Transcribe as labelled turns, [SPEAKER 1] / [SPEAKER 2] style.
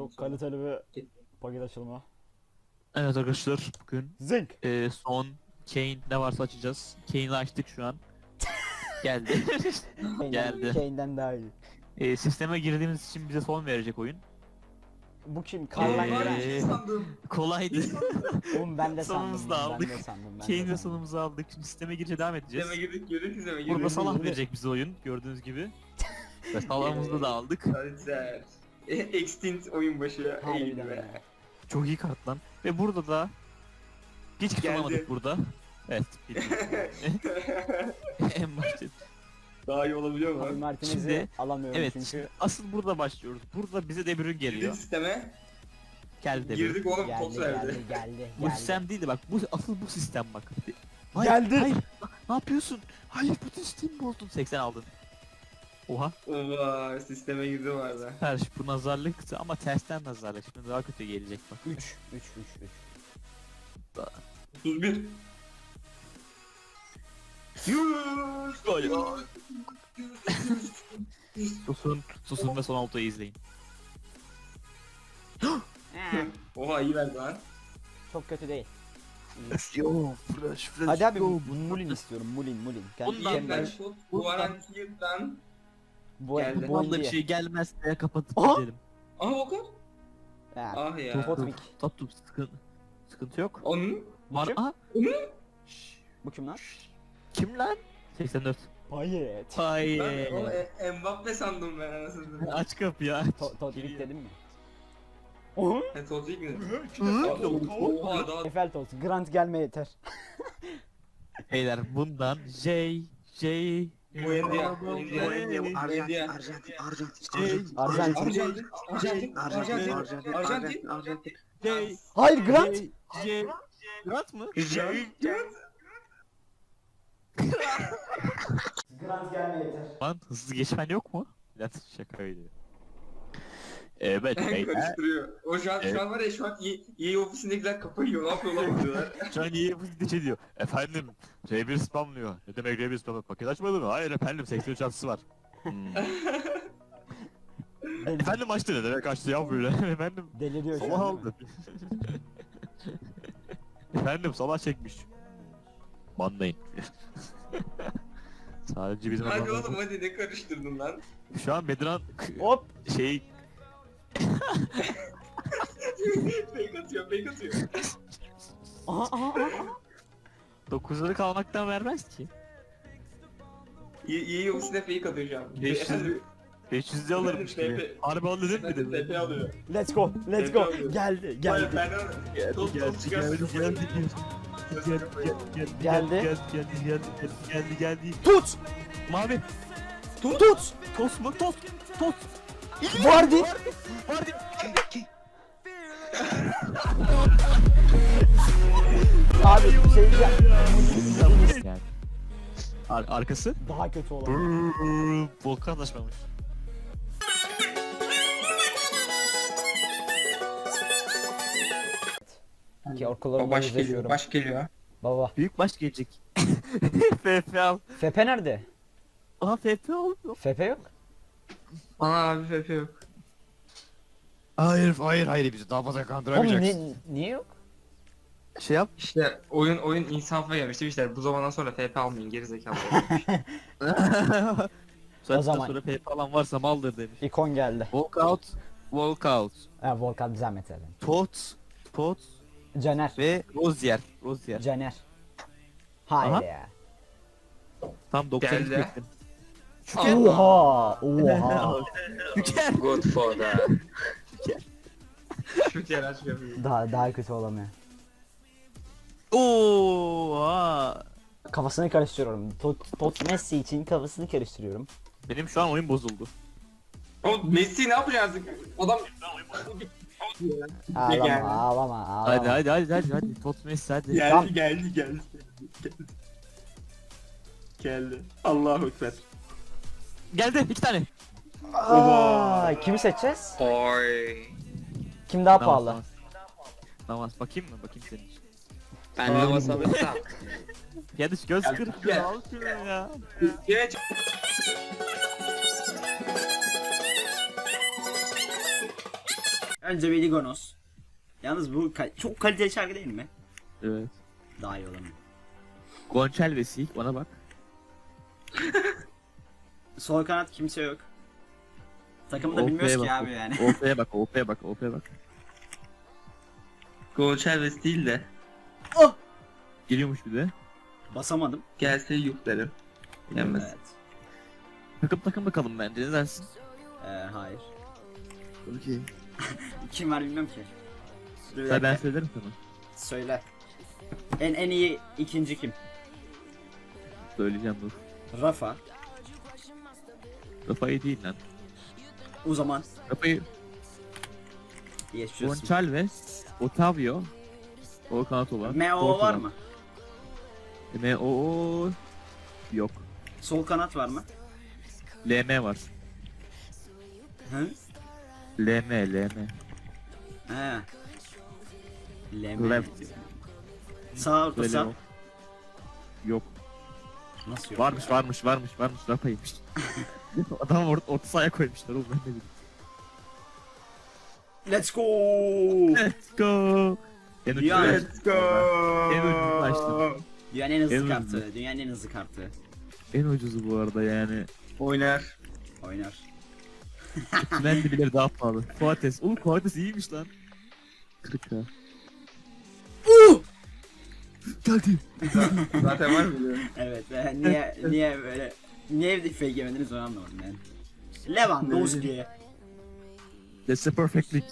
[SPEAKER 1] Çok kaliteli bir paket açılımı.
[SPEAKER 2] Evet arkadaşlar bugün
[SPEAKER 1] Zınk.
[SPEAKER 2] e, son Kane ne varsa açacağız. Kane'i açtık şu an. Geldi. Geldi.
[SPEAKER 1] Kane'den daha iyi.
[SPEAKER 2] e, sisteme girdiğimiz için bize son verecek oyun.
[SPEAKER 1] Bu kim?
[SPEAKER 2] Ee,
[SPEAKER 1] Carlan
[SPEAKER 2] Eee,
[SPEAKER 1] Grant.
[SPEAKER 3] sandım.
[SPEAKER 2] Kolaydı.
[SPEAKER 1] Oğlum ben de sandım. Ben
[SPEAKER 2] aldık.
[SPEAKER 1] de sandım. Ben
[SPEAKER 2] Kane'i de sonumuzu aldık. Şimdi sisteme girince devam edeceğiz.
[SPEAKER 3] İzleme girdik girdik izleme girdik.
[SPEAKER 2] Burada Salah verecek bize oyun gördüğünüz gibi. Ve Salah'ımızı da aldık.
[SPEAKER 3] Güzel. E, Extinct oyun başı.
[SPEAKER 1] Harbiden
[SPEAKER 3] İyiydi be.
[SPEAKER 1] ya.
[SPEAKER 2] Çok iyi kart lan. Ve burada da hiç
[SPEAKER 3] Geldi.
[SPEAKER 2] burada. Evet. en başta.
[SPEAKER 3] Daha iyi olabiliyor
[SPEAKER 1] Javi
[SPEAKER 3] mu?
[SPEAKER 1] Martinez'i
[SPEAKER 2] Şimdi-
[SPEAKER 1] alamıyorum
[SPEAKER 2] Evet.
[SPEAKER 1] çünkü.
[SPEAKER 2] şimdi Asıl burada başlıyoruz. Burada bize De Bruyne
[SPEAKER 3] Girdik
[SPEAKER 2] geliyor.
[SPEAKER 3] sisteme.
[SPEAKER 2] Geldi De.
[SPEAKER 3] Girdik oğlum
[SPEAKER 1] Geldi geldi
[SPEAKER 3] verdi.
[SPEAKER 1] geldi
[SPEAKER 2] Bu
[SPEAKER 1] geldi.
[SPEAKER 2] sistem değildi bak. Bu asıl bu sistem bak.
[SPEAKER 1] Geldi.
[SPEAKER 2] Hayır. Ne yapıyorsun? Hayır bütün sistemi bozdun. 80 aldın. Oha.
[SPEAKER 3] Oha sisteme girdi bu arada.
[SPEAKER 2] Karış bu nazarlıktı ama tersten nazarlık. Şimdi daha kötü gelecek bak.
[SPEAKER 1] 3 3 3 3.
[SPEAKER 3] 31. Yüz.
[SPEAKER 2] Gol. Susun, susun ve son altıya izleyin.
[SPEAKER 3] Oha iyi verdi lan.
[SPEAKER 1] Çok kötü değil.
[SPEAKER 2] Yo, flash, flash.
[SPEAKER 1] Hadi abi Mulin istiyorum. Mulin Mulin.
[SPEAKER 2] Bundan
[SPEAKER 3] İyi
[SPEAKER 2] ben-
[SPEAKER 3] şut. Bu Varankiye'den.
[SPEAKER 1] Bu
[SPEAKER 3] Geldi.
[SPEAKER 1] bu
[SPEAKER 2] Vallahi bir
[SPEAKER 1] diye.
[SPEAKER 2] şey gelmezse kapatıp
[SPEAKER 1] Aha!
[SPEAKER 2] gidelim.
[SPEAKER 3] Aha bakın.
[SPEAKER 1] Ha,
[SPEAKER 3] Ah ya.
[SPEAKER 1] Potvik.
[SPEAKER 2] Tatlı sıkıntı, sıkıntı yok.
[SPEAKER 3] Onun.
[SPEAKER 2] Var
[SPEAKER 1] kim?
[SPEAKER 2] aha.
[SPEAKER 1] Bu kim lan?
[SPEAKER 2] Kim lan? 84.
[SPEAKER 1] Payet.
[SPEAKER 3] Ben o e, Mbappe sandım ben anasını.
[SPEAKER 2] Aç kapıyı aç.
[SPEAKER 1] To- Totvik dedim mi? Oha.
[SPEAKER 3] E Tozik mi?
[SPEAKER 2] Hı?
[SPEAKER 3] Oha daha
[SPEAKER 1] Eiffel Tost. Grant gelme yeter.
[SPEAKER 2] Beyler bundan J J
[SPEAKER 3] Buendia, Buendia,
[SPEAKER 2] Buendia.
[SPEAKER 4] Arjantin, Arjantin,
[SPEAKER 2] J
[SPEAKER 1] Arjantin.
[SPEAKER 3] Arjantin, Arjantin, Arjantin,
[SPEAKER 4] Arjantin,
[SPEAKER 3] Arjantin,
[SPEAKER 4] Arjantin.
[SPEAKER 2] J
[SPEAKER 1] Hayır Grant.
[SPEAKER 2] Grant mı?
[SPEAKER 1] Grant gelme yeter.
[SPEAKER 2] Lan hızlı geçmen yok mu? Lan şakaydı. Evet beyler.
[SPEAKER 3] Karıştırıyor. O şu an, şu an var ya şu an iyi, iyi ofisindekiler kafayı yiyor. Ne yapıyor lan diyorlar.
[SPEAKER 2] Şu an iyi bir şey diyor. Efendim R1 spamlıyor. Ne demek R1 spamlıyor? Paket açmadı mı? Hayır efendim 83 artısı var. Hmm. Efendim açtı ne demek açtı ya böyle. efendim
[SPEAKER 1] deliriyor şu
[SPEAKER 2] sabah
[SPEAKER 1] an.
[SPEAKER 2] aldı. efendim sabah çekmiş. Banlayın. Sadece bizim
[SPEAKER 3] hadi oğlum hadi ne karıştırdın lan?
[SPEAKER 2] Şu an Bedran
[SPEAKER 1] Hop.
[SPEAKER 2] şey
[SPEAKER 3] fake atıyor fake atıyor.
[SPEAKER 1] Aha aha aha.
[SPEAKER 2] 9'ları kalmaktan vermez ki.
[SPEAKER 3] İyi, iyi ofisinde fake atıyor şu an.
[SPEAKER 2] 500 500 alırmış gibi. Harbi aldı değil mi
[SPEAKER 3] Ben
[SPEAKER 2] dedim.
[SPEAKER 3] de TP alıyor.
[SPEAKER 1] Let's go. Let's go. Geldi.
[SPEAKER 3] Geldi.
[SPEAKER 1] Geldi.
[SPEAKER 3] Ben
[SPEAKER 2] Geldi
[SPEAKER 3] Top-
[SPEAKER 2] geldi
[SPEAKER 3] top çıkarsa
[SPEAKER 2] geldi geldi geldi geldi
[SPEAKER 1] Geldi.
[SPEAKER 2] geldi geldi geldi geldi geldi
[SPEAKER 1] Tut.
[SPEAKER 2] Mavi
[SPEAKER 1] Tut.
[SPEAKER 2] tost mu tost tost
[SPEAKER 1] Vardy.
[SPEAKER 2] vardı
[SPEAKER 1] Abi bir şey diyeceğim.
[SPEAKER 2] Ar arkası
[SPEAKER 1] Daha kötü olan.
[SPEAKER 2] Brrrr, volkanlaşmamış
[SPEAKER 1] Ki
[SPEAKER 3] O baş geliyor, baş geliyor.
[SPEAKER 1] Baba.
[SPEAKER 2] büyük baş gelecek FF al
[SPEAKER 1] Fepe nerede?
[SPEAKER 2] aha FF al
[SPEAKER 1] Fepe yok.
[SPEAKER 3] Ana abi FF yok.
[SPEAKER 2] hayır hayır hayır bizi daha fazla
[SPEAKER 1] Oğlum ni- niye yok?
[SPEAKER 2] şey yap
[SPEAKER 3] İşte oyun oyun insafa gelmişti işte bu zamandan sonra FP almayın gerizekalı.
[SPEAKER 2] o
[SPEAKER 1] zaman-
[SPEAKER 2] sonra FF alan varsa maldır demiş
[SPEAKER 1] İkon geldi.
[SPEAKER 2] Walkout, Walkout,
[SPEAKER 1] Ha Volkan bir zahmet edin.
[SPEAKER 2] Tot, Tot
[SPEAKER 1] Caner.
[SPEAKER 2] ve Rozier. Rozier.
[SPEAKER 1] Caner. Hayır
[SPEAKER 2] Aha.
[SPEAKER 1] ya.
[SPEAKER 2] Tam 90
[SPEAKER 3] Geldi.
[SPEAKER 2] bekledim.
[SPEAKER 1] Oha. Oha.
[SPEAKER 2] Şüker.
[SPEAKER 4] Godfather.
[SPEAKER 3] Şut yer aç yapıyor.
[SPEAKER 1] daha daha kötü olamıyor.
[SPEAKER 2] Oo, aa.
[SPEAKER 1] Kafasını karıştırıyorum. Tot, Tot Messi için kafasını karıştırıyorum.
[SPEAKER 2] Benim şu an oyun bozuldu.
[SPEAKER 3] Oğlum Messi ne yapacaksın? Adam
[SPEAKER 1] Ağlama
[SPEAKER 3] geldi.
[SPEAKER 1] ağlama ağlama.
[SPEAKER 2] Hadi hadi hadi hadi hadi. Tot Messi hadi.
[SPEAKER 3] geldi geldi geldi. Geldi. Geldi. Allahu ekber.
[SPEAKER 2] Geldi iki tane.
[SPEAKER 1] Aa, kimi seçeceğiz?
[SPEAKER 4] Oy.
[SPEAKER 1] Kim daha
[SPEAKER 2] Namaz,
[SPEAKER 1] pahalı?
[SPEAKER 2] namaz. Namaz bakayım mı? Bakayım senin için.
[SPEAKER 4] Ben de wasabi
[SPEAKER 2] Ya dış göz kırık
[SPEAKER 3] gel.
[SPEAKER 2] ya. Al şunu ya.
[SPEAKER 3] Geç.
[SPEAKER 1] Önce bir Ligonos. Yalnız bu ka- çok kaliteli şarkı değil mi?
[SPEAKER 2] Evet.
[SPEAKER 1] Daha iyi olamıyor.
[SPEAKER 2] Gonçal ve Sik ona bak.
[SPEAKER 1] Sol kanat kimse yok. Takımda bilmiyoruz ki
[SPEAKER 2] bak,
[SPEAKER 1] abi yani.
[SPEAKER 2] OP'ye bak, OP'ye bak, OP'ye bak.
[SPEAKER 3] Gonçalves değil de
[SPEAKER 1] Oh!
[SPEAKER 2] Geliyormuş bir de.
[SPEAKER 1] Basamadım.
[SPEAKER 3] gelse yuh derim. Yemez.
[SPEAKER 1] Evet.
[SPEAKER 2] Takım takım bakalım bence ne dersin?
[SPEAKER 1] Ee, hayır.
[SPEAKER 2] Okey.
[SPEAKER 1] Kim var bilmiyorum ki. Dur bir
[SPEAKER 2] Ben, ben
[SPEAKER 1] dakika.
[SPEAKER 2] söylerim sana.
[SPEAKER 1] Söyle. En en iyi ikinci kim?
[SPEAKER 2] Söyleyeceğim dur.
[SPEAKER 1] Rafa.
[SPEAKER 2] Rafa'yı değil lan.
[SPEAKER 1] O zaman
[SPEAKER 2] Rafa'yı
[SPEAKER 1] geçiyorsun.
[SPEAKER 2] Gonçalves, Otavio, o kanat olan.
[SPEAKER 1] MO var mı?
[SPEAKER 2] M-O yok.
[SPEAKER 1] Sol kanat var mı?
[SPEAKER 2] LM var.
[SPEAKER 1] Hı?
[SPEAKER 2] LM, LM.
[SPEAKER 1] He. Leme.
[SPEAKER 2] Left.
[SPEAKER 1] Sağ orta sağ.
[SPEAKER 2] yok. Yok.
[SPEAKER 1] Nasıl yok?
[SPEAKER 2] Varmış, varmış, varmış, varmış. Rafa'ymış. Adam orta, orta sahaya koymuşlar oğlum ben ne bileyim.
[SPEAKER 1] Let's go.
[SPEAKER 2] Let's go. En ucuz
[SPEAKER 1] Yani.
[SPEAKER 2] açtım. En ucuz açtım.
[SPEAKER 1] Dünyanın en hızlı
[SPEAKER 2] En
[SPEAKER 1] kartı.
[SPEAKER 2] hızlı.
[SPEAKER 1] Dünyanın en hızlı kartı.
[SPEAKER 2] En ucuzu bu arada yani.
[SPEAKER 3] Oynar.
[SPEAKER 1] Oynar.
[SPEAKER 2] Tünendi bile daha pahalı. Fuates. Oğlum Fuates iyiymiş lan. 40 lira. Geldi.
[SPEAKER 3] Zaten var mı?
[SPEAKER 1] Evet. e, niye niye böyle niye evde fake yemediniz onu anlamadım yani. Lewandowski.
[SPEAKER 2] That's a perfect league.